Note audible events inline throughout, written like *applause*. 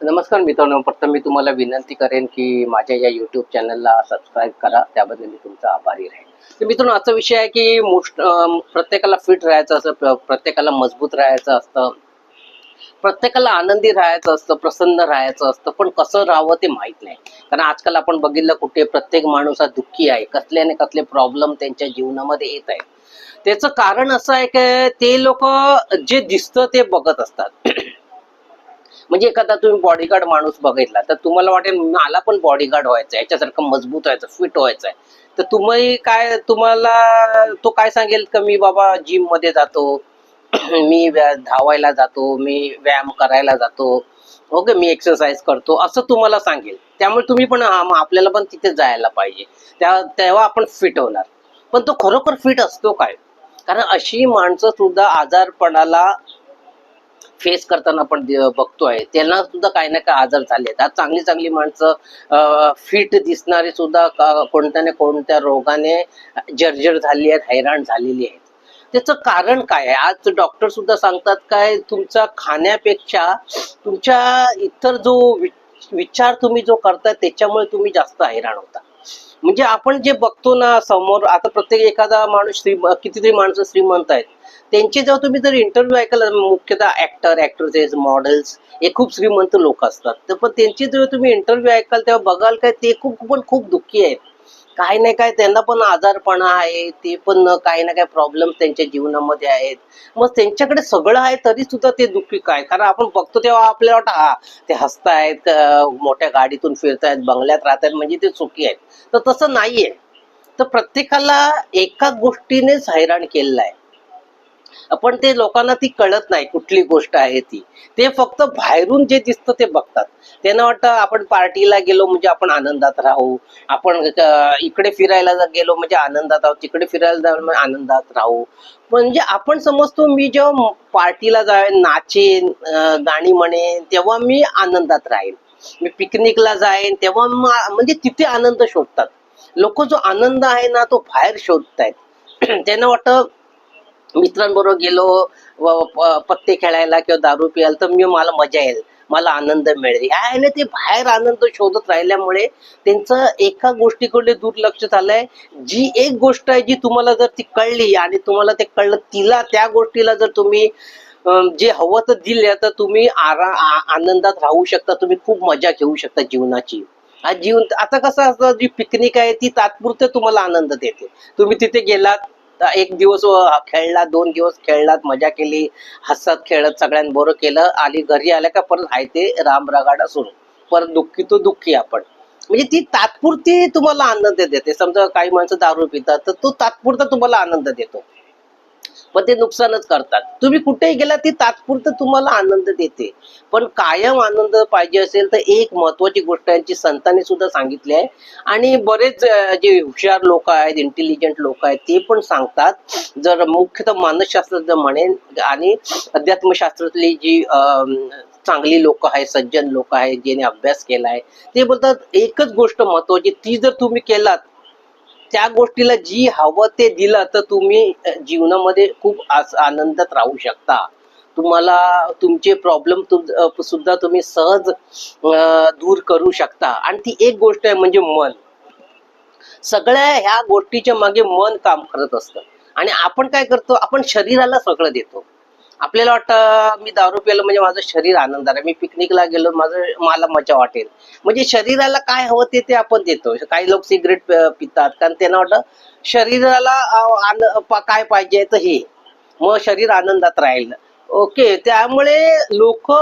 नमस्कार मित्रांनो प्रथम मी तुम्हाला विनंती करेन की माझ्या या युट्यूब चॅनलला सबस्क्राईब करा त्याबद्दल मी तुमचा आभारी राहील तर मित्रांनो आजचा विषय आहे की मोस्ट प्रत्येकाला फिट राहायचं असतं प्रत्येकाला मजबूत राहायचं असतं प्रत्येकाला आनंदी राहायचं असतं प्रसन्न राहायचं असतं पण कसं राहावं ते माहीत नाही. कारण आजकाल आपण बघितलं कुठे प्रत्येक माणूस हा दुःखी आहे कसले आणि कसले प्रॉब्लेम त्यांच्या जीवनामध्ये येत आहे त्याचं कारण असं आहे की ते लोक जे दिसतं ते बघत असतात. म्हणजे एखादा तुम्ही बॉडीगार्ड माणूस बघितला तर तुम्हाला वाटेल मला पण बॉडीगार्ड व्हायचं आहे याच्यासारखं मजबूत व्हायचं फिट व्हायचं आहे तर तुम्ही काय तुम्हाला तो काय सांगेल का मी बाबा जिममध्ये जातो *clears throat* मी धावायला जातो मी व्यायाम करायला जातो ओके मी एक्सरसाइज करतो असं तुम्हाला सांगेल. त्यामुळे तुम्ही पण आपल्याला पण तिथे जायला पाहिजे. त्या तेव्हा आपण फिट होणार. पण तो खरोखर फिट असतो काय? कारण अशी माणसं सुद्धा आजारपणाला फेस करताना आपण बघतो बघतोय. त्यांना सुद्धा काही ना काही आजार झाले आज चांगली चांगली माणसं फिट दिसणारी सुद्धा कोणत्या ना कोणत्या रोगाने जर्जर झाली आहेत हैराण झालेली आहेत. त्याचं कारण काय आहे? आज डॉक्टर सुद्धा सांगतात काय तुमचा खाण्यापेक्षा तुमच्या इतर जो विचार तुम्ही जो करता त्याच्यामुळे तुम्ही जास्त हैराण होता. म्हणजे आपण जे बघतो ना समोर आता प्रत्येक एखादा माणूस श्री कितीतरी माणसं श्रीमंत आहेत. त्यांचे जेव्हा तुम्ही जर इंटरव्ह्यू ऐकाल मुख्यतः ऍक्टर ऍक्ट्रेसेस मॉडेल्स हे खूप श्रीमंत लोक असतात. तर पण त्यांचे जेव्हा तुम्ही इंटरव्ह्यू ऐकाल तेव्हा बघाल काय ते खूप पण खूप दुःखी आहेत. काही नाही काय त्यांना पण आजारपणा आहे ते पण काही ना काही प्रॉब्लेम त्यांच्या जीवनामध्ये आहेत. मग त्यांच्याकडे सगळं आहे तरी सुद्धा ते दुःखी काय? कारण आपण बघतो तेव्हा आपल्याला वाटतं हा ते हसतायत मोठ्या गाडीतून फिरतायत बंगल्यात राहतायत म्हणजे ते सुखी आहेत. तर तसं नाहीये. तर प्रत्येकाला एका गोष्टीनेच हैराण केलेलं आहे. पण ते लोकांना ती कळत नाही कुठली गोष्ट आहे ती. ते फक्त बाहेरून जे दिसतं ते बघतात. त्यांना वाटतं आपण पार्टीला गेलो म्हणजे आपण आनंदात राहू. आपण इकडे फिरायला गेलो म्हणजे आनंदात राहू. तिकडे फिरायला जाऊ म्हणजे आनंदात राहू. म्हणजे आपण समजतो मी जेव्हा पार्टीला जाईन नाचेन गाणी म्हणेन तेव्हा मी आनंदात राहीन. मी पिकनिकला जाईन तेव्हा म्हणजे तिथे आनंद शोधतात. लोक जो आनंद आहे ना तो बाहेर शोधतायत. त्यांना वाटतं मित्रांबरोबर गेलो व पत्ते खेळायला किंवा दारू प्यायला तर मी मला मजा येईल मला आनंद मिळेल. ह्या ते बाहेर आनंद शोधत राहिल्यामुळे त्यांचं एका गोष्टीकडे दुर्लक्ष झालंय. जी एक गोष्ट आहे जी तुम्हाला जर ती कळली आणि तुम्हाला ते कळलं तिला त्या गोष्टीला जर तुम्ही जे हवं तर दिले तर तुम्ही आरा आनंदात राहू शकता तुम्ही खूप मजा घेऊ शकता जीवनाची. आज जीवन आता कसं असतं जी पिकनिक आहे ती तात्पुरते तुम्हाला आनंद देते. तुम्ही तिथे गेलात एक दिवस खेळला दोन दिवस खेळलात मजा केली हसत खेळत सगळ्यांबरोबर केलं आली घरी आल्या का परत आहे ते राम रगाडा सुरू परत दुःखी तो दुःखी आपण. म्हणजे ती तात्पुरती तुम्हाला आनंद देते. समजा काही माणसं दारू पितात तर तो तात्पुरता तुम्हाला आनंद देतो. पण ते नुकसानच करतात. तुम्ही कुठेही गेला ती तात्पुरतं तुम्हाला आनंद देते. पण कायम आनंद पाहिजे असेल तर एक महत्वाची गोष्ट यांची संतांनी सुद्धा सांगितली आहे. आणि बरेच जे हुशार लोक आहेत इंटेलिजंट लोक आहेत ते पण सांगतात. जर मुख्यतः मानसशास्त्र जर म्हणेन आणि अध्यात्मशास्त्रातली जी चांगली लोक आहेत सज्जन लोक आहेत ज्याने अभ्यास केला आहे ते बोलतात एकच गोष्ट महत्वाची ती जर तुम्ही केलात त्या गोष्टीला जी हवं ते दिलं तर तुम्ही जीवनामध्ये खूप आनंदात राहू शकता. तुम्हाला तुमचे प्रॉब्लेम सुद्धा तुम्ही सहज दूर करू शकता. आणि ती एक गोष्ट आहे म्हणजे मन. सगळ्या ह्या गोष्टीच्या मागे मन काम करत असतं. आणि आपण काय करतो आपण शरीराला सगळं देतो. आपल्याला वाटतं मी दारू प्यायला म्हणजे माझं शरीर आनंदात आहे. मी पिकनिकला गेलो माझं मला मजा वाटेल. म्हणजे शरीराला काय हवं ते ते आपण देतो. काही लोक सिगरेट पितात. कारण त्यांना वाटतं शरीराला आन- काय पाहिजे तर हे. मग शरीर आनंदात राहील. ओके त्यामुळे लोक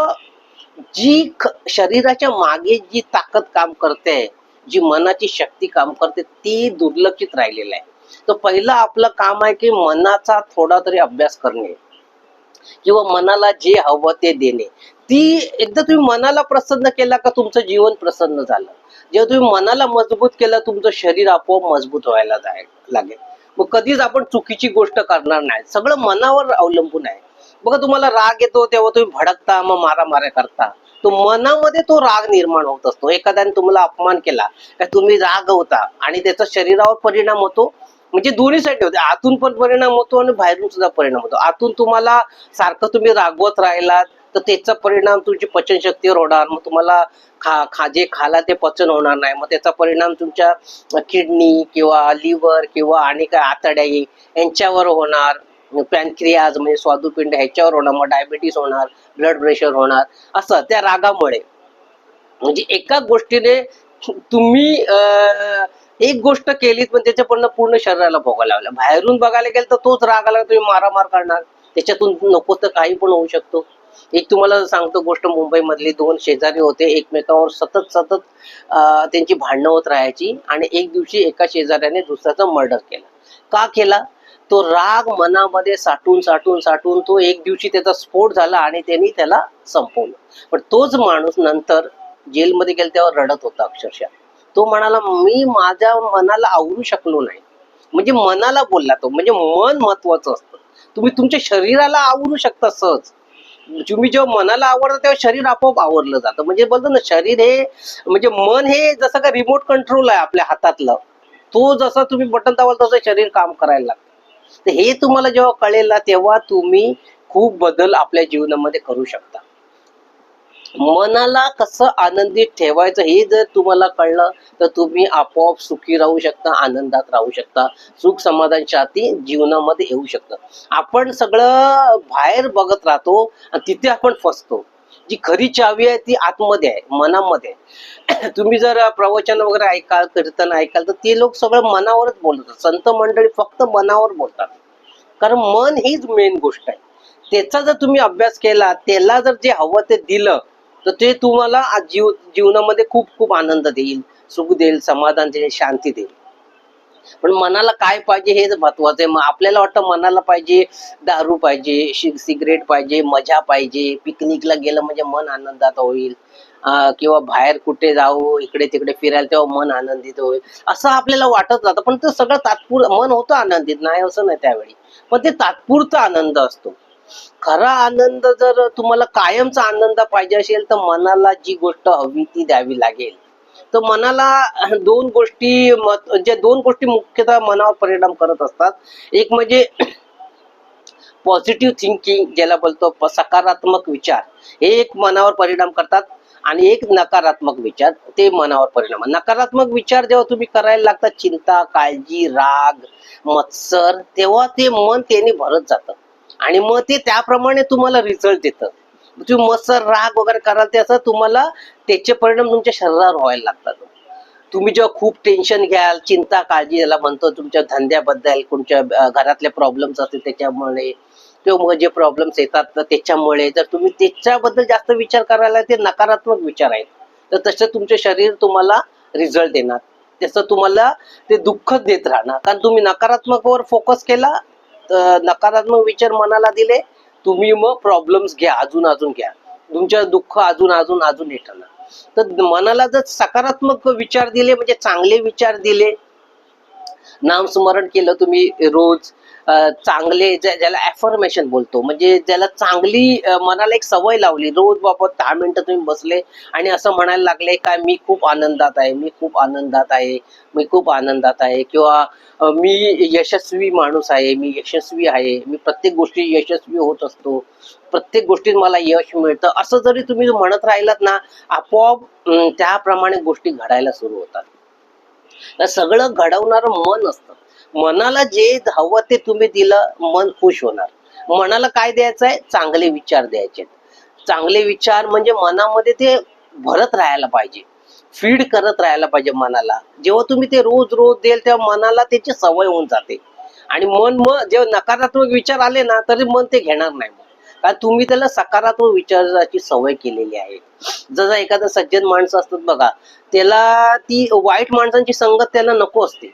जी ख- शरीराच्या मागे जी ताकद काम करते जी मनाची शक्ती काम करते ती दुर्लक्षित राहिलेली आहे. तर पहिलं आपलं काम आहे की मनाचा थोडा तरी अभ्यास करणे. किंवा मनाला जे हवं ते देणे. ती एकदा तुम्ही मनाला प्रसन्न केला का तुमचं जीवन प्रसन्न झालं. जेव्हा तुम्ही मनाला मजबूत केलं तुमचं शरीर आपोआप मजबूत व्हायला जाय लागेल. मग कधीच आपण चुकीची गोष्ट करणार नाही. सगळं मनावर अवलंबून आहे. बघा तुम्हाला राग येतो तेव्हा तुम्ही भडकता मग मारामाऱ्या करता. तो मनामध्ये तो राग निर्माण होत असतो. एखाद्याने तुम्हाला अपमान केला का तुम्ही राग होता आणि त्याचा शरीरावर परिणाम होतो म्हणजे दोन्ही साईड होते. आतून पण परिणाम होतो आणि बाहेरून सुद्धा परिणाम होतो. आतून तुम्हाला सारखं तुम्ही रागवत राहिलात तर त्याचा परिणाम तुमची पचनशक्तीवर होणार मग तुम्हाला खा खा जे खाला ते पचन होणार नाही. मग त्याचा परिणाम तुमच्या किडनी किंवा लिव्हर किंवा आणि काय आतड्या यांच्यावर होणार. पॅनक्रियाज म्हणजे स्वादुपिंड ह्याच्यावर होणार मग डायबिटीस होणार ब्लड प्रेशर होणार. असं त्या रागामुळे. म्हणजे एका गोष्टीने तुम्ही अं, एक गोष्ट केलीत पण त्याच्या पूर्ण पूर्ण शरीराला भोगायला लागला. बाहेरून बघायला गेलं तर तोच राग आला तुम्ही मारामार करणार. त्याच्यातून नको तर काही पण होऊ शकतो. एक तुम्हाला सांगतो गोष्ट मुंबईमधली दोन शेजारी होते एकमेकावर सतत सतत त्यांची भांडणं होत राहायची आणि एक दिवशी एका शेजाऱ्याने दुसऱ्याचा मर्डर केला. का केला? तो राग मनामध्ये साठून साठून साठून तो एक दिवशी त्याचा स्फोट झाला आणि त्यांनी त्याला संपवलं. पण तोच माणूस नंतर जेलमध्ये गेला तेव्हा रडत होता अक्षरशः. तो म्हणाला मी माझ्या मनाला आवरू शकलो नाही. म्हणजे मनाला बोलला तो. म्हणजे मन महत्वाचं असतं. तुम्ही तुमच्या शरीराला आवरू शकता सहज. तुम्ही जेव्हा मनाला आवडतं तेव्हा शरीर आपोआप आवरलं जातं. म्हणजे बोलतो ना शरीर हे म्हणजे मन हे जसं का रिमोट कंट्रोल आहे आपल्या हातातलं तो जसा तुम्ही बटन दाबाल तसं शरीर काम करायला लागतं. तर हे तुम्हाला जेव्हा कळेल ना तेव्हा तुम्ही खूप बदल आपल्या जीवनामध्ये करू शकता. मनाला कसं आनंदित ठेवायचं हे जर तुम्हाला कळलं तर तुम्ही आपोआप सुखी राहू शकता आनंदात राहू शकता. सुख समाधान शांती जीवनामध्ये येऊ शकतं. आपण सगळं बाहेर बघत राहतो आणि तिथे आपण फसतो. जी खरी चावी आहे ती आतमध्ये आहे मनामध्ये आहे. *clears throat* तुम्ही जर प्रवचन वगैरे ऐकाल कीर्तन ऐकाल तर ते लोक सगळं मनावरच बोलतात. संत मंडळी फक्त मनावर बोलतात. कारण मन हीच मेन गोष्ट आहे. त्याचा जर तुम्ही अभ्यास केला त्याला जर जे हवं ते दिलं तर ते तुम्हाला जीव जीवनामध्ये खूप खूप आनंद देईल. सुख देईल समाधान देईल शांती देईल. पण मनाला काय पाहिजे हे महत्वाचं आहे. मग आपल्याला वाटतं मनाला पाहिजे दारू पाहिजे सिगरेट पाहिजे मजा पाहिजे. पिकनिकला गेलं म्हणजे मन आनंदात होईल. किंवा बाहेर कुठे जाऊ इकडे तिकडे फिरायला तेव्हा मन आनंदित होईल. असं आपल्याला वाटत राहतं. पण ते सगळं तात्पुर मन होतं आनंदित. नाही असं नाही त्यावेळी. पण ते तात्पुरता आनंद असतो. खरा आनंद जर तुम्हाला कायमचा आनंद पाहिजे असेल तर मनाला जी गोष्ट हवी ती द्यावी लागेल. तर मनाला दोन गोष्टी ज्या दोन गोष्टी मुख्यतः मनावर परिणाम करत असतात. एक म्हणजे पॉझिटिव्ह थिंकिंग ज्याला बोलतो सकारात्मक विचार हे एक मनावर परिणाम करतात आणि एक नकारात्मक विचार ते मनावर परिणाम. नकारात्मक विचार जेव्हा तुम्ही करायला लागतात चिंता काळजी राग मत्सर तेव्हा ते मन त्याने भरत जातं. आणि मग ते त्याप्रमाणे तुम्हाला रिझल्ट देतं. तुम्ही मस्त राग वगैरे कराल त्याचा तुम्हाला त्याचे परिणाम तुमच्या शरीरावर व्हायला लागतात. तुम्ही जेव्हा खूप टेन्शन घ्याल चिंता काळजी याला म्हणतो तुमच्या धंद्याबद्दल तुमच्या घरातले प्रॉब्लेम्स असतील त्याच्यामुळे किंवा मग जे प्रॉब्लेम्स येतात तर त्याच्यामुळे जर तुम्ही त्याच्याबद्दल जास्त विचार करायला ते नकारात्मक विचार आहेत. तर तसं तुमचं शरीर तुम्हाला रिझल्ट देणार. त्याचं तुम्हाला ते दुःखच देत राहणार. कारण तुम्ही नकारात्मकवर फोकस केला नकारात्मक विचार मनाला दिले तुम्ही मग प्रॉब्लेम्स घ्या अजून अजून घ्या. तुमच्या दुःख अजून अजून अजून येताना. तर मनाला जर सकारात्मक विचार दिले म्हणजे चांगले विचार दिले नामस्मरण केलं तुम्ही रोज चांगले ज्या- ज्याला ऍफर्मेशन बोलतो. म्हणजे ज्याला चांगली मनाला एक सवय लावली. रोज बाबा दहा मिनिटं तुम्ही बसले आणि असं म्हणायला लागले काय मी खूप आनंदात आहे. मी खूप आनंदात आहे. मी खूप आनंदात आहे. किंवा मी यशस्वी माणूस आहे. मी यशस्वी आहे. मी प्रत्येक गोष्टी यशस्वी होत असतो. प्रत्येक गोष्टीत मला यश मिळतं. असं जरी तुम्ही म्हणत राहिलात ना आपोआप त्याप्रमाणे गोष्टी घडायला सुरू होतात. तर सगळं घडवणारं मन असतं. मनाला जे हवं ते तुम्ही दिलं मन खुश होणार. मनाला काय द्यायचं आहे? चांगले विचार द्यायचे चांगले विचार म्हणजे मनामध्ये ते भरत राहायला पाहिजे. फीड करत राहायला पाहिजे मनाला. जेव्हा तुम्ही ते रोज रोज देल तेव्हा मनाला त्याची सवय होऊन जाते. आणि मन मग जेव्हा नकारात्मक विचार आले ना तरी मन ते घेणार नाही कारण तुम्ही त्याला सकारात्मक विचाराची सवय केलेली आहे. जसं एखादं सज्जन माणसं असतात बघा त्याला ती वाईट माणसांची संगत त्याला नको असते.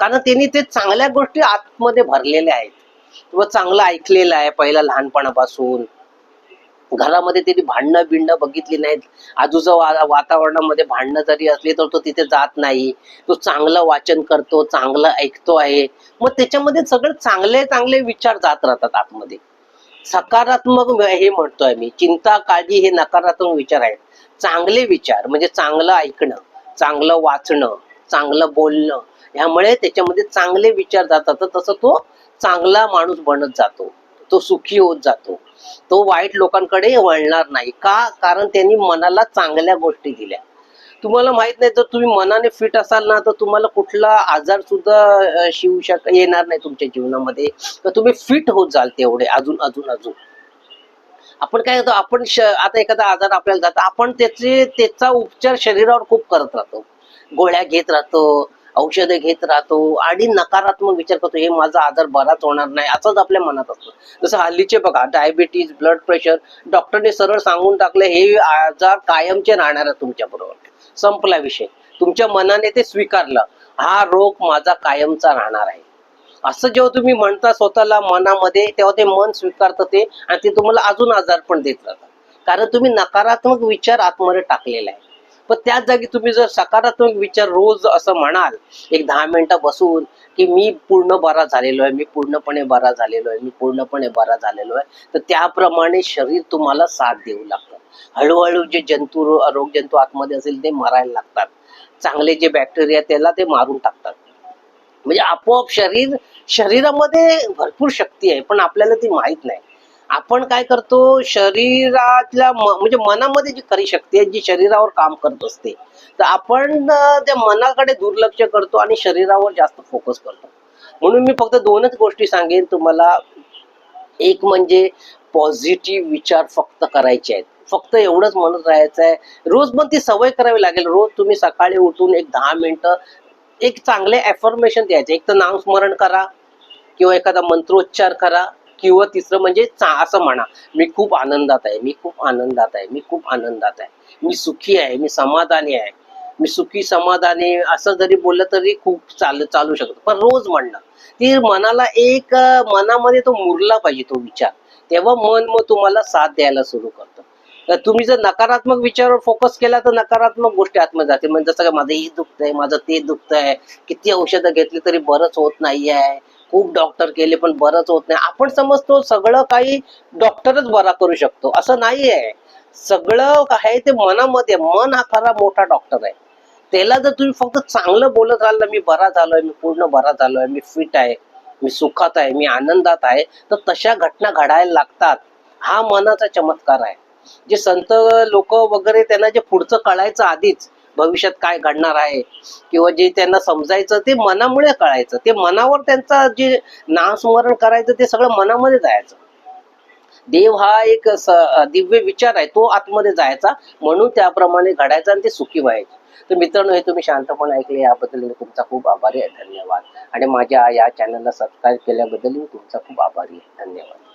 कारण त्यांनी ते चांगल्या गोष्टी आतमध्ये भरलेल्या आहेत. व चांगलं ऐकलेलं आहे पहिला लहानपणापासून. घरामध्ये त्यांनी भांडणं बिंडणं बघितली नाहीत. आजूच्या वा- वातावरणामध्ये भांडणं जरी असली तर तो तिथे जात नाही. तो चांगलं वाचन करतो चांगलं ऐकतो आहे. मग त्याच्यामध्ये सगळे चांगले चांगले विचार जात राहतात आतमध्ये. सकारात्मक हे म्हणतोय मी चिंता काळजी हे नकारात्मक विचार आहेत. चांगले विचार म्हणजे चांगलं ऐकणं चांगलं वाचणं चांगलं बोलणं. ह्यामुळे त्याच्यामध्ये चांगले विचार जातात. तर तसं तो चांगला माणूस बनत जातो. तो सुखी होत जातो. तो वाईट लोकांकडे वळणार नाही. का? कारण त्यांनी मनाला चांगल्या गोष्टी दिल्या. तुम्हाला माहीत नाही तर तुम्ही मनाने फिट असाल ना तर तुम्हाला कुठला आजार सुद्धा शिवू शक येणार नाही तुमच्या जीवनामध्ये. तर तुम्ही फिट होत जाल तेवढे अजून अजून अजून. आपण काय करतो आपण आता एखादा आजार आपल्याला जातो. आपण त्याचे त्याचा उपचार शरीरावर खूप करत राहतो. गोळ्या घेत राहतो औषधं घेत राहतो आणि नकारात्मक विचार करतो हे माझा आजार बराच होणार नाही. असंच आपल्या मनात असतं. जसं हल्लीचे बघा डायबिटीज ब्लड प्रेशर डॉक्टरने सरळ सांगून टाकले हे आजार कायमचे राहणार आहे तुमच्या बरोबर. संपला विषय. तुमच्या मनाने ते स्वीकारलं हा रोग माझा कायमचा राहणार आहे. असं जेव्हा तुम्ही म्हणता स्वतःला मनामध्ये तेव्हा ते मन स्वीकारतं ते आणि ते तुम्हाला अजून आजार पण देत राहतात. कारण तुम्ही नकारात्मक विचार आतमध्ये टाकलेला आहे पण त्याच जागी तुम्ही जर सकारात्मक विचार रोज असं म्हणाल एक दहा मिनिटं बसून की मी पूर्ण बरा झालेलो आहे मी पूर्णपणे बरा झालेलो आहे मी पूर्णपणे बरा झालेलो आहे तर त्याप्रमाणे शरीर तुम्हाला साथ देऊ लागतं. हळूहळू जे जंतू रोग जंतू आतमध्ये असेल ते मरायला लागतात. चांगले जे बॅक्टेरिया त्याला ते मारून टाकतात. म्हणजे आपोआप शरीर शरीरामध्ये भरपूर शक्ती आहे पण आपल्याला ती माहीत नाही. आपण काय करतो शरीरातल्या म्हणजे मनामध्ये जी खरी शक्ती आहे जी शरीरावर काम करत असते तर आपण त्या मनाकडे दुर्लक्ष करतो आणि शरीरावर जास्त फोकस करतो. म्हणून मी फक्त दोनच गोष्टी सांगेन तुम्हाला. एक म्हणजे पॉझिटिव्ह विचार फक्त करायचे आहेत. फक्त एवढंच म्हणत राहायचं आहे. रोज पण ती सवय करावी लागेल. रोज तुम्ही सकाळी उठून एक दहा मिनिटं एक चांगले ॲफर्मेशन द्यायचे. एक तर नामस्मरण करा किंवा एखादा मंत्रोच्चार करा. किंवा तिसरं म्हणजे असं म्हणा. मी खूप आनंदात आहे. मी खूप आनंदात आहे. मी खूप आनंदात आहे. मी सुखी आहे. मी समाधानी आहे. मी सुखी समाधानी असं जरी बोललं तरी खूप चाल चालू शकतो. पण रोज म्हणणं. ती मनाला एक मनामध्ये तो मुरला पाहिजे तो विचार. तेव्हा मन मग तुम्हाला साथ द्यायला सुरू करतं. तर तुम्ही जर नकारात्मक विचारावर फोकस केला तर नकारात्मक गोष्टी आतमध्ये जाते म्हणजे जसं काय माझं हे दुखतंय माझं ते दुखतंय. किती औषधं घेतली तरी बरंच होत नाहीये. खूप डॉक्टर केले पण बरंच होत नाही. आपण समजतो सगळं काही डॉक्टरच बरा करू शकतो. असं नाही आहे सगळं आहे ते मनामध्ये. मन हा खरा मोठा डॉक्टर आहे. त्याला जर तुम्ही फक्त चांगलं बोलत राहिलं मी बरा झालोय मी पूर्ण बरा झालोय मी फिट आहे मी सुखात आहे मी आनंदात आहे तर तशा घटना घडायला लागतात. हा मनाचा चमत्कार आहे. जे संत लोक वगैरे त्यांना जे पुढचं कळायचं आधीच भविष्यात काय घडणार आहे? किंवा जे त्यांना समजायचं ते मनामुळे कळायचं. ते मनावर त्यांचा जे नामस्मरण करायचं ते सगळं मनामध्ये जायचं. देव हा एक दिव्य विचार आहे तो आतमध्ये जायचा. म्हणून त्याप्रमाणे घडायचा आणि ते सुखी व्हायचे. तर मित्रांनो हे तुम्ही शांतपणे ऐकले याबद्दल मी तुमचा खूप आभारी आहे. धन्यवाद. आणि माझ्या या चॅनलला सबस्क्राईब केल्याबद्दल मी तुमचा खूप आभारी आहे. धन्यवाद.